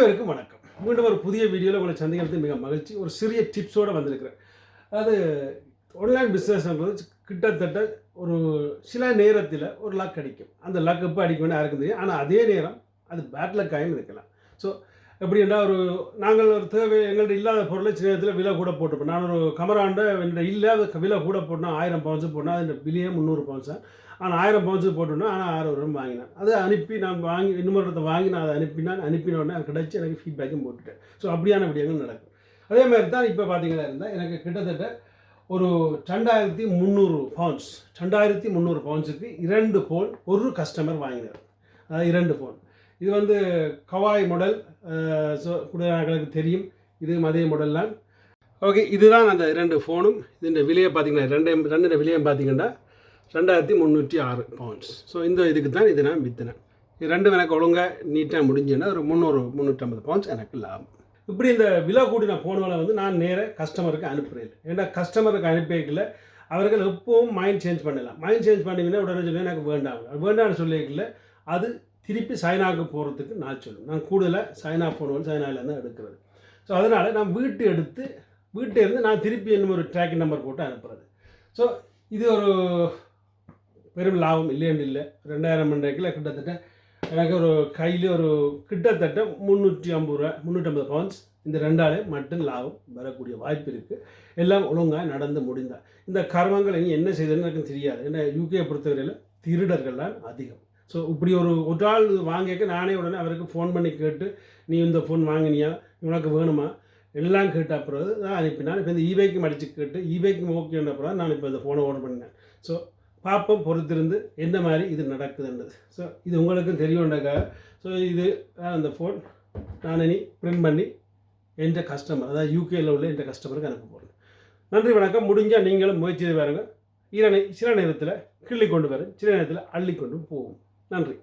அனைவருக்கும் வணக்கம். மீண்டும் ஒரு புதிய வீடியோவில் உங்களை சந்திக்கிறது மிக மகிழ்ச்சி. ஒரு சிறிய டிப்ஸோடு வந்திருக்கிறேன். அது ஆன்லைன் பிஸ்னஸ்ன்றது கிட்டத்தட்ட ஒரு சில நேரத்தில் ஒரு லக் அடிக்கும். அந்த லக் எப்போ அடிக்கணும்னு யாருக்கு தெரியும் ஆனால் அதே நேரம் அது பேட் லக்காயும் இருக்கலாம். ஸோ எப்படின்னா ஒரு நாங்கள் ஒரு தேவை எங்கள்கிட்ட இல்லாத பொருளை சில இடத்துல விலை கூட போட்டுப்போம் நான் ஒரு கமராண்ட என்கிட்ட இல்லாத விலை கூட போட்டோம் ஆயிரம் பவுன்ஸு போட்டோம் அது விலையே முந்நூறு பவுன்ஸு ஆனால் ஆயிரம் பவுன்ஸு போட்டோன்னா ஆனால் ஆயிரம் ரூபா வாங்கினேன். அதை அனுப்பி நான் வாங்கி இன்னொருத்த வாங்கி நான் அதை அனுப்பினான். அனுப்பின உடனே அது கிடச்சி எனக்கு ஃபீட்பேக்கும் போட்டுட்டேன். ஸோ அப்படியான விடயங்கள் நடக்கும். அதே மாதிரி தான் இப்போ பார்த்தீங்கன்னா இருந்தால் எனக்கு கிட்டத்தட்ட ஒரு ரெண்டாயிரத்தி முந்நூறு பவுன்ஸ் ரெண்டாயிரத்தி முந்நூறு பவுன்ஸுக்கு இரண்டு ஃபோன் ஒரு கஸ்டமர் வாங்கினார். அதாவது இரண்டு ஃபோன் இது வந்து கவாய் மாடல் ஸோ குடியாக்களுக்கு தெரியும். இது மதிய மாடல் தான். ஓகே இதுதான் அந்த ரெண்டு ஃபோனும் இதோட விலையை பார்த்தீங்கன்னா ரெண்டு ரெண்டு விலையும் பார்த்தீங்கன்னா ரெண்டாயிரத்தி முந்நூற்றி ஆறு பவுண்ட்ஸ் ஸோ இந்த இதுக்கு தான் இது நான் விற்றுனேன் இது ரெண்டும் எனக்கு ஒழுங்காக நீட்டாக முடிஞ்சுன்னா ஒரு முந்நூறு முந்நூற்றம்பது பவுண்ட்ஸ் எனக்கு லாபம். இப்படி இந்த விலை கூடின ஃபோன்களை வந்து நான் நேராக கஸ்டமருக்கு அனுப்புகிறேன் ஏன்னா கஸ்டமருக்கு அனுப்பிக்கல அவர்கள் எப்பவும் மைண்ட் சேஞ்ச் பண்ணலாம். மைண்ட் சேஞ்ச் பண்ணிங்கன்னா உடனே சொல்லி எனக்கு வேண்டாம். வேண்டாம்னு சொல்லிக்கல அது திருப்பி சைனாவுக்கு போகிறதுக்கு நான் சொல்லுவேன் நான் கூடுதலாக சைனா ஃபோன் வந்து தான் எடுக்கிறது. ஸோ அதனால் நான் வீட்டு எடுத்து வீட்டை இருந்து நான் திருப்பி இன்னும் ஒரு ட்ராக்கிங் நம்பர் போட்டு அனுப்புறது. ஸோ இது ஒரு பெரும் லாபம். இல்லைன்னு இல்லை. ரெண்டாயிரம் மணிக்கில் கிட்டத்தட்ட எனக்கு ஒரு கையில் ஒரு கிட்டத்தட்ட முந்நூற்றி ஐம்பது ரூபா முந்நூற்றம்பது பவுன்ஸ் இந்த ரெண்டாலே மட்டும் லாபம். வரக்கூடிய வாய்ப்பு இருக்குது எல்லாம் ஒழுங்காக நடந்து முடிந்தால். இந்த கர்மங்கள் இங்கே என்ன செய்ததுன்னு எனக்கு தெரியாது. ஏன்னா யூகே பொறுத்தவரையில் திருடர்கள் தான் அதிகம். ஸோ இப்படி ஒரு ஒரு ஆள் வாங்கிக்க நானே உடனே அவருக்கு ஃபோன் பண்ணி கேட்டு நீ இந்த ஃபோன் வாங்கினியா? உனக்கு வேணுமா? எல்லாம் கேட்ட அப்புறம் தான் அனுப்பினான் இப்போ இந்த ஈபேக்கும் அடித்து கேட்டு ஈபேக்கும் ஓகேன்ற அப்புறம் நான் இப்போ இந்த ஃபோனை ஆர்டர் பண்ணினேன். ஸோ பார்ப்போம் பொறுத்திருந்து எந்த மாதிரி இது நடக்குதுன்றது. ஸோ இது உங்களுக்கும் தெரியும்டாக்கா ஸோ இது அந்த ஃபோன் நான் இனி பிரிண்ட் பண்ணி எந்த கஸ்டமர் அதாவது யூகேயில் உள்ள எந்த கஸ்டமருக்கு அனுப்ப போகிறேன் நன்றி வணக்கம். முடிஞ்சால் நீங்களும் முயற்சி செய்து பாருங்க. ஈர சில நேரத்தில் கிள்ளி கொண்டு வரும். சில நேரத்தில் அள்ளி கொண்டு போகும். நன்றி.